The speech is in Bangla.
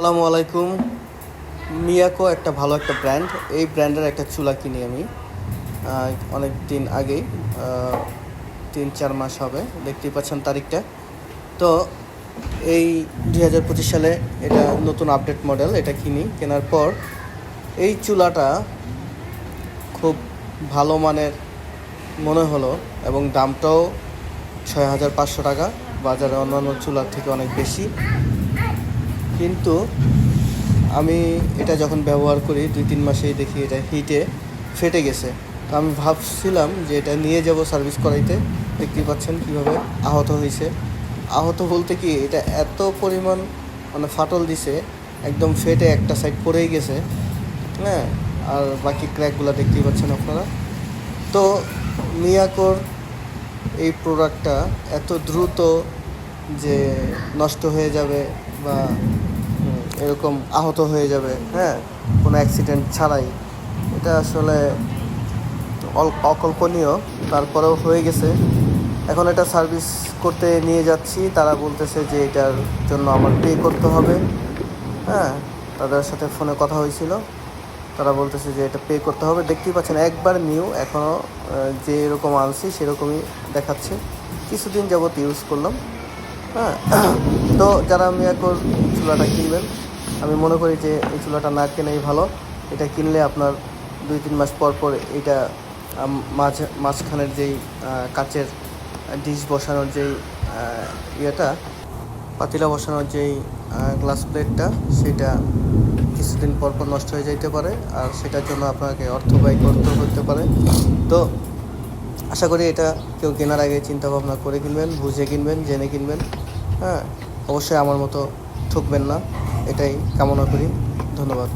আসসালামু আলাইকুম। মিয়াকো একটা ভালো একটা ব্র্যান্ড এই ব্র্যান্ডের একটা চুলা কিনি আমি। অনেক দিন আগেই তিন, চার মাস হবে। দেখতেই পাচ্ছেন তারিখটা। তো এই দুই হাজার পঁচিশ সালে এটা নতুন আপডেট মডেল এটা কিনি। কেনার পর এই চুলাটা খুব ভালো মানের মনে হলো এবং দামটাও ছয় হাজার পাঁচশো টাকা। বাজারে অন্যান্য চুলার থেকে অনেক বেশি। কিন্তু আমি এটা যখন ব্যবহার করি, দুই তিন মাসেই দেখি এটা হিটে ফেটে গেছে। তো আমি ভাবছিলাম যে এটা নিয়ে যাব সার্ভিস করাইতে। দেখতেই পাচ্ছেন কীভাবে আহত হয়েছে আহত বলতে কি, এটা এত পরিমাণ মানে ফাটল দিছে, একদম ফেটে একটা সাইড পড়েই গেছে। হ্যাঁ আর বাকি ক্র্যাকগুলো দেখতেই পাচ্ছেন আপনারা। তো মিয়াকোর এই প্রোডাক্টটা এত দ্রুত যে নষ্ট হয়ে যাবে বা এরকম আহত হয়ে যাবে হ্যাঁ? কোনো অ্যাক্সিডেন্ট ছাড়াই। এটা আসলে অকল্পনীয়। তারপরেও হয়ে গেছে। এখন এটা সার্ভিস করতে নিয়ে যাচ্ছি। তারা বলতেছে যে এটার জন্য আমার পে করতে হবে। হ্যাঁ? তাদের সাথে ফোনে কথা হয়েছিল। তারা বলতেছে যে এটা পে করতে হবে। দেখতেই পাচ্ছেন, একবার নিউ এখনও যে এরকম আনছি, সেরকমই দেখাচ্ছে। কিছুদিন যাবত ইউজ করলাম। হ্যাঁ তো যারা মিয়াকোর চুলাটা কিনবেন, আমি মনে করি যে এই চুলাটা না কেনাই ভালো। এটা কিনলে আপনার দুই তিন মাস পর পর এটা মাঝ, মাঝখানের যেই কাচের ডিশ বসানোর যেই ইয়েটা, পাতিলা বসানোর যেই গ্লাস প্লেটটা সেটা কিছুদিন পর পর নষ্ট হয়ে যাইতে পারে, আর সেটার জন্য আপনাকে অর্থ ব্যয় করতে পারে। তো আশা করি এটা কেউ কেনার আগে চিন্তা ভাবনা করে কিনবেন, বুঝে কিনবেন, জেনে কিনবেন। হ্যাঁ অবশ্যই আমার মতো ঠকবেন না। এটাই কামনা করি। ধন্যবাদ।